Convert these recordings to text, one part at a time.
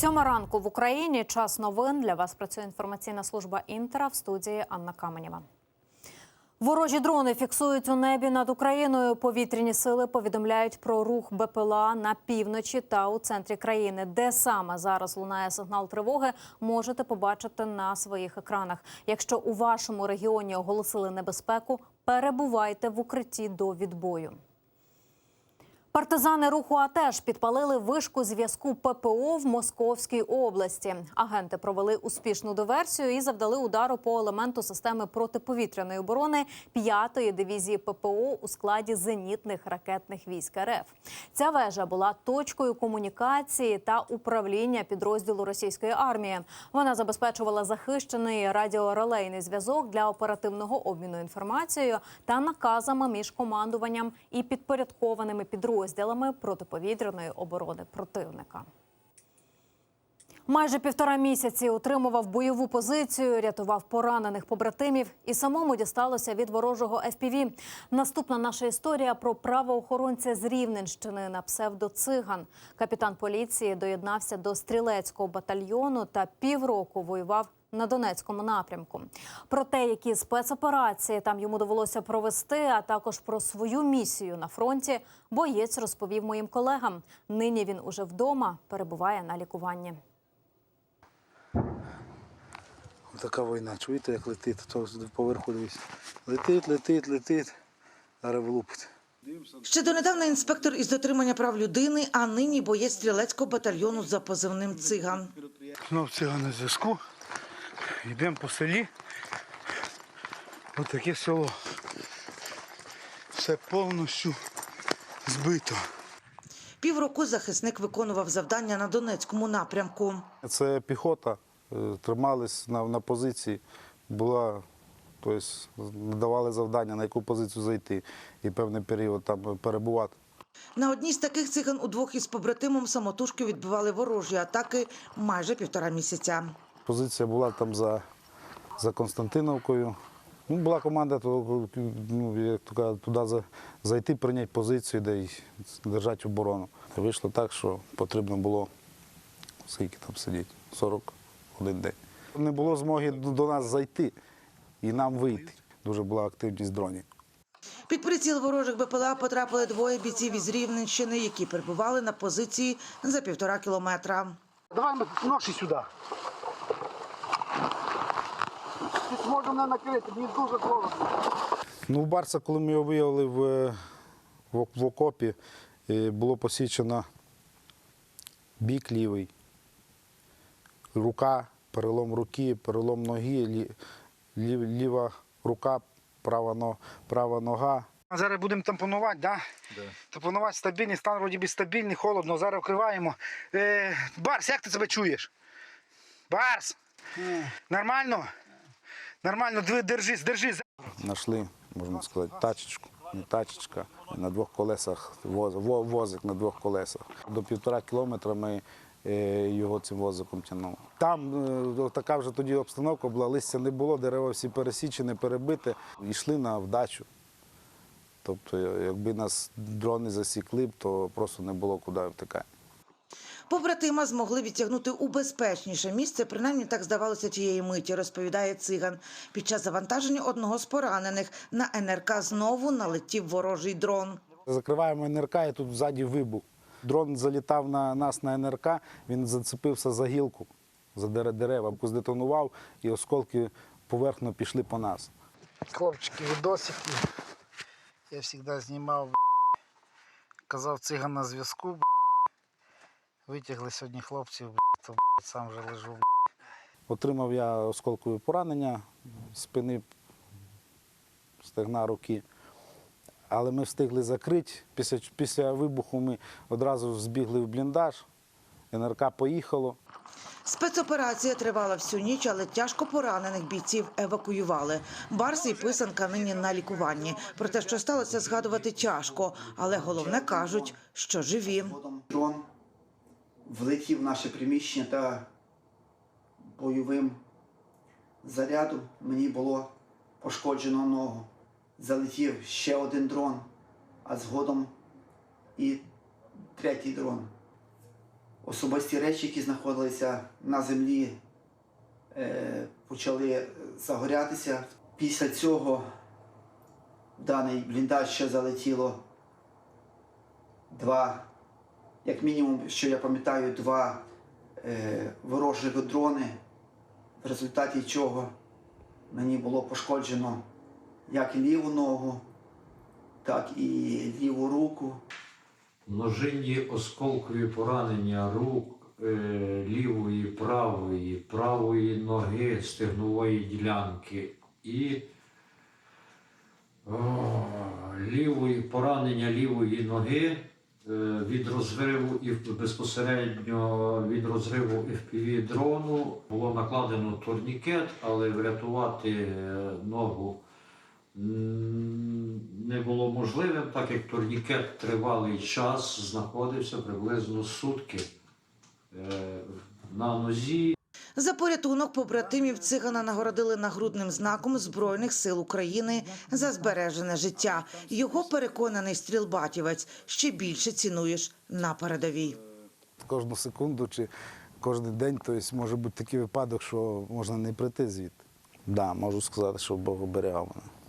Сьома ранку в Україні. Час новин. Для вас працює інформаційна служба Інтера в студії Анна Каменєва. Ворожі дрони фіксують у небі над Україною. Повітряні сили повідомляють про рух БПЛА на півночі та у центрі країни. Де саме зараз лунає сигнал тривоги, можете побачити на своїх екранах. Якщо у вашому регіоні оголосили небезпеку, перебувайте в укритті до відбою. Партизани руху АТЕШ підпалили вишку зв'язку ППО в Московській області. Агенти провели успішну диверсію і завдали удару по елементу системи протиповітряної оборони 5-ї дивізії ППО у складі зенітних ракетних військ РФ. Ця вежа була точкою комунікації та управління підрозділу російської армії. Вона забезпечувала захищений радіорелейний зв'язок для оперативного обміну інформацією та наказами між командуванням і підпорядкованими підрозділами протиповітряної оборони противника. Майже півтора місяці утримував бойову позицію, рятував поранених побратимів і самому дісталося від ворожого ФПВ. Наступна наша історія про правоохоронця з Рівненщини на псевдоциган. Капітан поліції доєднався до стрілецького батальйону та півроку воював на Донецькому напрямку. Про те, які спецоперації там йому довелося провести, а також про свою місію на фронті, боєць розповів моїм колегам. Нині він уже вдома перебуває на лікуванні. Така війна, чуєте, як летить, то поверху дивись. Летить, летить, летить, зараз влупить. Ще донедавна інспектор із дотримання прав людини, а нині боєць стрілецького батальйону за позивним циган. Знов цього на зв'язку. Йдемо по селі. Ось таке село. Все повністю збито. Півроку захисник виконував завдання на Донецькому напрямку. Це піхота, тримались на, на позиції, була, тобто давали завдання, на яку позицію зайти і певний період там перебувати. На одній з таких циган удвох із побратимом самотужки відбивали ворожі атаки майже півтора місяця. Позиція була там за, за Константиновкою. Ну, була команда то, ну, як то кажуть, туди за- зайти, прийняти позицію, де й держати оборону. Вийшло так, що потрібно було скільки там сидіти? 41 день. Не було змоги до нас зайти і нам вийти. Дуже була активність дронів. Під приціл ворожих БПЛА потрапили двоє бійців із Рівненщини, які перебували на позиції за півтора кілометра. Давай ноші сюди. Ти зможеш мене накрити, мені дуже холодно. Ну, в Барса, коли ми його виявили в, е, в, в окопі, е, було посічено бік лівий, рука, перелом руки, перелом ноги, лі, лів- ліва рука, права, но, права нога. А зараз будемо тампонувати, да? Тампонувати стабільний, стан вроді би стабільний, холодно. Зараз вкриваємо. Е, Барс, як ти себе чуєш? Барс! Нормально? Нормально, диви, держись, держись. Нашли, можна сказати, тачечку. Не тачечка, на двох колесах, воз, возик на двох колесах. До півтора кілометра ми його цим возиком тягнули. Там е, така вже тоді обстановка була, листя не було, дерева всі пересічені, перебиті. Йшли на вдачу. Тобто, якби нас дрони засікли, б, то просто не було куди втикати. Побратима змогли відтягнути у безпечніше місце, принаймні так здавалося тієї миті, розповідає циган. Під час завантаження одного з поранених на НРК знову налетів ворожий дрон. Закриваємо НРК і тут ззаді вибух. Дрон залітав на нас на НРК, він зацепився за гілку, за дере- дерева, здетонував, і осколки поверхно пішли по нас. Хлопчики, відосики. Я завжди знімав, казав циган на зв'язку. Витягли сьогодні хлопців, то сам вже лежу. Отримав я осколкове поранення спини, стегна руки. Але ми встигли закрити. Після, після вибуху ми одразу збігли в бліндаж, НРК поїхало. Спецоперація тривала всю ніч, але тяжко поранених бійців евакуювали. Барс і писанка нині на лікуванні. Про те, що сталося, згадувати тяжко, але головне кажуть, що живі. Дрон влетів в наше приміщення та бойовим зарядом мені було пошкоджено ногу. Залетів ще один дрон, а згодом і третій дрон. особисті речі, які знаходилися на землі, е, почали загорятися. Після цього даний бліндаж ще залетіло два, як мінімум, що я пам'ятаю, два е, ворожих дрони, в результаті чого мені було пошкоджено як ліву ногу, так і ліву руку. множинні осколкові поранення рук е, лівої, правої, правої ноги, стегнової ділянки і о, лівої, поранення лівої ноги е, від розриву і безпосередньо від розриву FPV дрону було накладено турнікет, але врятувати е, ногу не було можливим, так як турнікет тривалий час знаходився приблизно сутки е, на нозі. За порятунок побратимів цигана нагородили нагрудним знаком Збройних сил України за збережене життя. Його переконаний стрілбатівець ще більше цінуєш на передовій. Кожну секунду чи кожен день тобто, може бути такий випадок, що можна не прийти звідти. Да, можу сказати, що Бог оберігав мене.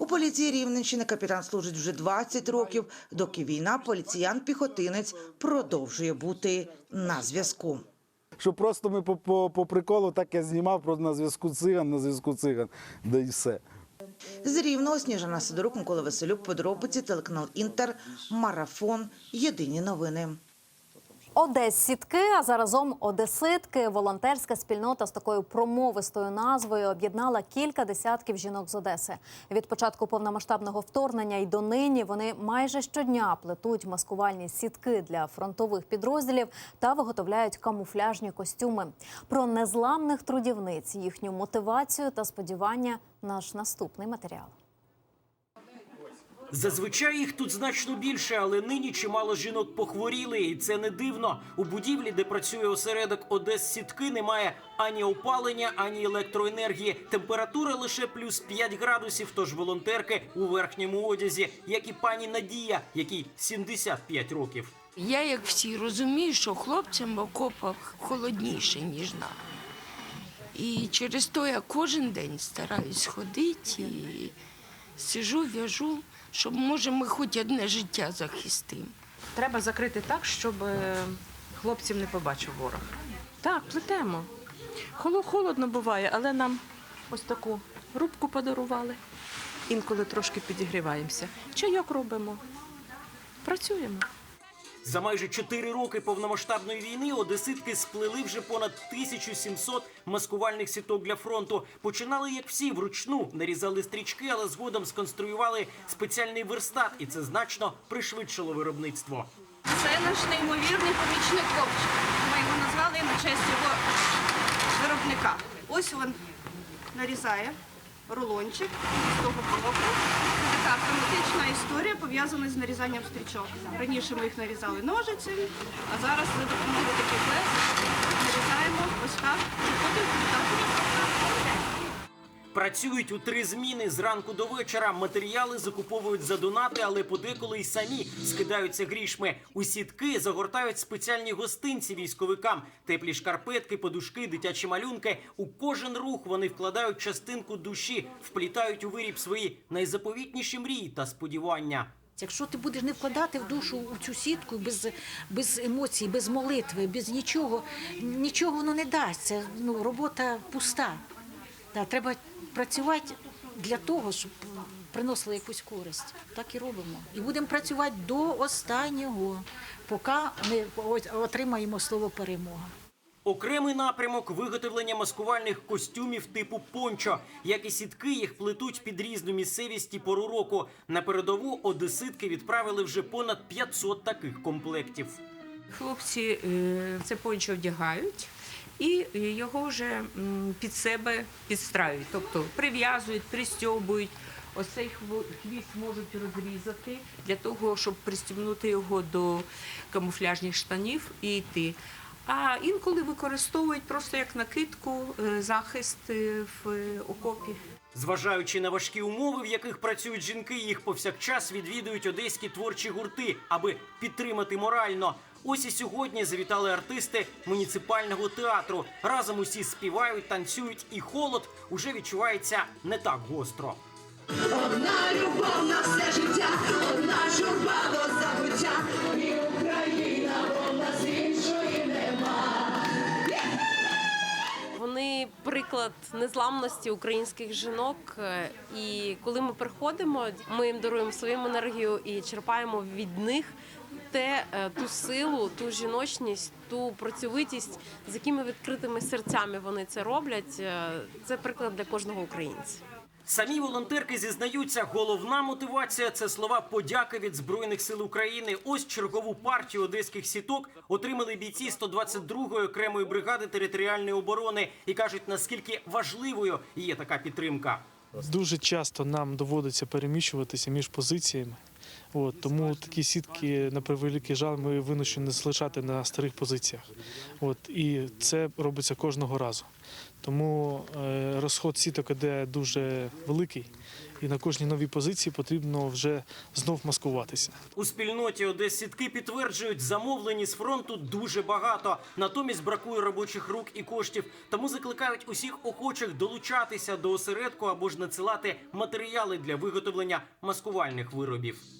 У поліції Рівненщини капітан служить вже 20 років. Доки війна, поліціян-піхотинець продовжує бути на зв'язку. Що просто ми по, по, по приколу так я знімав просто на зв'язку циган, на зв'язку циган, да і все. З Рівного Сніжана Сидорук, Микола Василюк, подробиці, телеканал Інтер, Марафон, Єдині новини. Одессітки, а заразом одеситки. Волонтерська спільнота з такою промовистою назвою об'єднала кілька десятків жінок з Одеси. Від початку повномасштабного вторгнення й донині вони майже щодня плетуть маскувальні сітки для фронтових підрозділів та виготовляють камуфляжні костюми. Про незламних трудівниць, їхню мотивацію та сподівання. Наш наступний матеріал. Зазвичай їх тут значно більше, але нині чимало жінок похворіли, і це не дивно. У будівлі, де працює осередок Одес сітки, немає ані опалення, ані електроенергії. Температура лише плюс 5 градусів. Тож волонтерки у верхньому одязі, як і пані Надія, якій 75 років. Я, як всі, розумію, що хлопцям в окопах холодніше, ніж нам. І через то я кожен день стараюсь ходити і сижу, в'яжу, щоб може ми хоч одне життя захистимо. Треба закрити так, щоб е, хлопців не побачив ворог. Так, плетемо. Холо- Холодно буває, але нам ось таку рубку подарували. Інколи трошки підігріваємося. Чайок робимо. Працюємо. За майже 4 роки повномасштабної війни одеситки сплели вже понад 1700 маскувальних сіток для фронту. Починали як всі вручну, нарізали стрічки, але згодом сконструювали спеціальний верстат, і це значно пришвидшило виробництво. Це наш неймовірний помічник Ковчик. Ми його назвали на честь його виробника. Ось він нарізає рулончик з того боку. Це така автоматична історія пов'язана з нарізанням стрічок. Раніше ми їх нарізали ножицями, а зараз за допомогою таких лез нарізаємо ось так, потім так. Працюють у три зміни зранку до вечора. Матеріали закуповують за донати, але подеколи й самі скидаються грішми. У сітки загортають спеціальні гостинці військовикам, теплі шкарпетки, подушки, дитячі малюнки. У кожен рух вони вкладають частинку душі, вплітають у виріб свої найзаповітніші мрії та сподівання. Якщо ти будеш не вкладати в душу у цю сітку без, без емоцій, без молитви, без нічого, нічого воно не дасть. Це ну, робота пуста. Да, треба працювати для того, щоб приносили якусь користь. Так і робимо. І будемо працювати до останнього, поки ми отримаємо слово перемога. Окремий напрямок виготовлення маскувальних костюмів типу пончо. Як і сітки, їх плетуть під різну місцевість і пору року. На передову одеситки відправили вже понад 500 таких комплектів. Хлопці е, це пончо вдягають і його вже під себе підстраюють. Тобто прив'язують, пристьобують. Ось цей хвіст можуть розрізати для того, щоб пристібнути його до камуфляжних штанів і йти. А інколи використовують просто як накидку, е, захист е, в окопі. Зважаючи на важкі умови, в яких працюють жінки, їх повсякчас відвідують одеські творчі гурти, аби підтримати морально. Ось і сьогодні завітали артисти муніципального театру. Разом усі співають, танцюють, і холод уже відчувається не так гостро. Вони приклад незламності українських жінок. Е, І коли ми приходимо, ми їм даруємо свою енергію і черпаємо від них те, е, ту силу, ту жіночність, ту працьовитість, з якими відкритими серцями вони це роблять. Е, Це приклад для кожного українця. Самі волонтерки зізнаються, головна мотивація це слова подяки від збройних сил України. Ось чергову партію одеських сіток отримали бійці 122-ї окремої бригади територіальної оборони і кажуть, наскільки важливою є така підтримка. Дуже часто нам доводиться переміщуватися між позиціями. От, тому такі сітки, на превеликий жаль, ми винужені залишати на старих позиціях. От, і це робиться кожного разу. Тому е, розход сіток іде дуже великий, і на кожній новій позиції потрібно вже знов маскуватися. У спільноті Одессітки підтверджують, замовлені з фронту дуже багато. Натомість бракує робочих рук і коштів. Тому закликають усіх охочих долучатися до осередку або ж надсилати матеріали для виготовлення маскувальних виробів.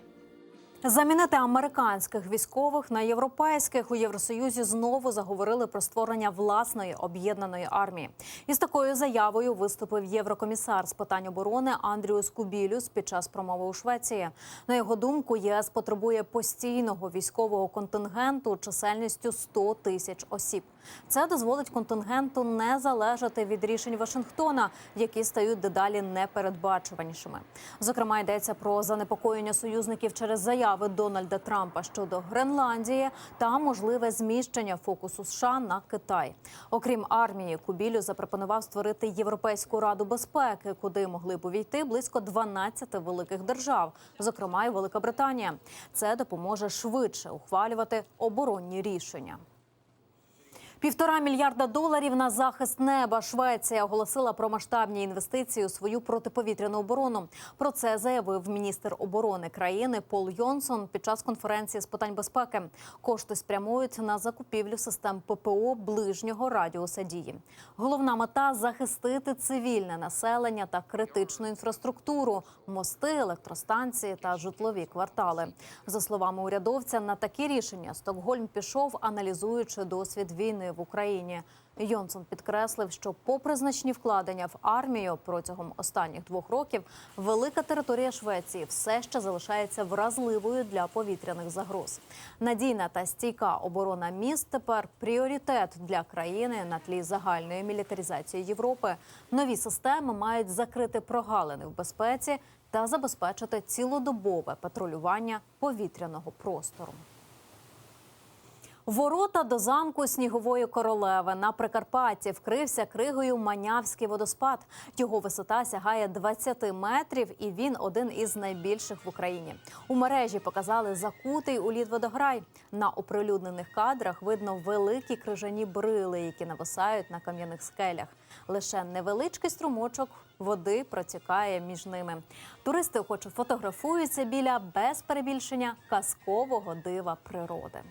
Замінити американських військових на європейських у Євросоюзі знову заговорили про створення власної об'єднаної армії. Із такою заявою виступив єврокомісар з питань оборони Андріус Кубілюс під час промови у Швеції. На його думку, ЄС потребує постійного військового контингенту чисельністю 100 тисяч осіб. Це дозволить контингенту не залежати від рішень Вашингтона, які стають дедалі непередбачуванішими. Зокрема, йдеться про занепокоєння союзників через заяви Дональда Трампа щодо Гренландії та можливе зміщення фокусу США на Китай. Окрім армії, Кубілю запропонував створити Європейську раду безпеки, куди могли б увійти близько 12 великих держав, зокрема і Велика Британія. Це допоможе швидше ухвалювати оборонні рішення. Півтора мільярда доларів на захист неба. Швеція оголосила про масштабні інвестиції у свою протиповітряну оборону. Про це заявив міністр оборони країни Пол Йонсон під час конференції з питань безпеки. Кошти спрямують на закупівлю систем ППО ближнього радіуса дії. Головна мета захистити цивільне населення та критичну інфраструктуру, мости, електростанції та житлові квартали. За словами урядовця, на такі рішення Стокгольм пішов, аналізуючи досвід в Україні. Йонсон підкреслив, що, попри значні вкладення в армію протягом останніх двох років, велика територія Швеції все ще залишається вразливою для повітряних загроз. Надійна та стійка оборона міст тепер пріоритет для країни на тлі загальної мілітаризації Європи. Нові системи мають закрити прогалини в безпеці та забезпечити цілодобове патрулювання повітряного простору. Ворота до замку снігової королеви на Прикарпатті вкрився кригою Манявський водоспад. Його висота сягає 20 метрів, і він один із найбільших в Україні. У мережі показали закутий у лід водограй. На оприлюднених кадрах видно великі крижані брили, які нависають на кам'яних скелях. Лише невеличкий струмочок води протікає між ними. Туристи охоче фотографуються біля без перебільшення казкового дива природи.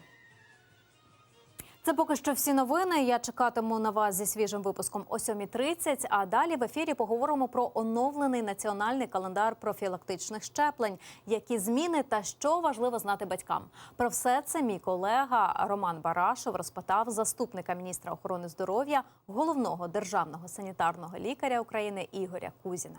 Це поки що всі новини. Я чекатиму на вас зі свіжим випуском о 7.30, А далі в ефірі поговоримо про оновлений національний календар профілактичних щеплень, які зміни та що важливо знати батькам. Про все це мій колега Роман Барашов розпитав заступника міністра охорони здоров'я, головного державного санітарного лікаря України Ігоря Кузіна.